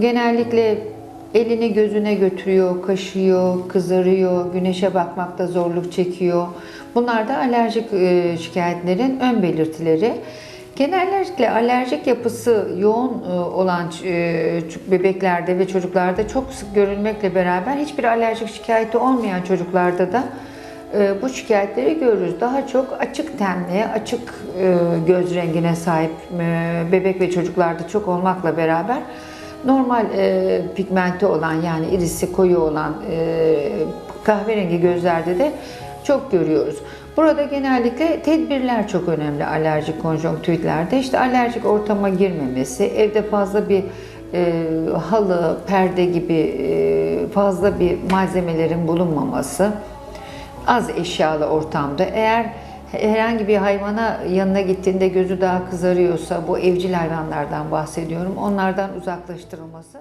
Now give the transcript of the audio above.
genellikle elini gözüne götürüyor, kaşıyor, kızarıyor, güneşe bakmakta zorluk çekiyor. Bunlar da alerjik e, şikayetlerin ön belirtileri. Genellikle alerjik yapısı yoğun e, olan e, bebeklerde ve çocuklarda çok sık görülmekle beraber hiçbir alerjik şikayeti olmayan çocuklarda da bu şikayetleri görürüz. Daha çok açık tenli, açık göz rengine sahip bebek ve çocuklarda çok olmakla beraber normal e, pigmenti olan yani irisi koyu olan e, kahverengi gözlerde de çok görüyoruz. Burada genellikle tedbirler çok önemli alerjik konjonktüvitlerde. İşte alerjik ortama girmemesi, evde fazla bir e, halı, perde gibi e, fazla bir malzemelerin bulunmaması, az eşyalı ortamda eğer herhangi bir hayvana yanına gittiğinde gözü daha kızarıyorsa bu evcil hayvanlardan bahsediyorum. Onlardan uzaklaştırılması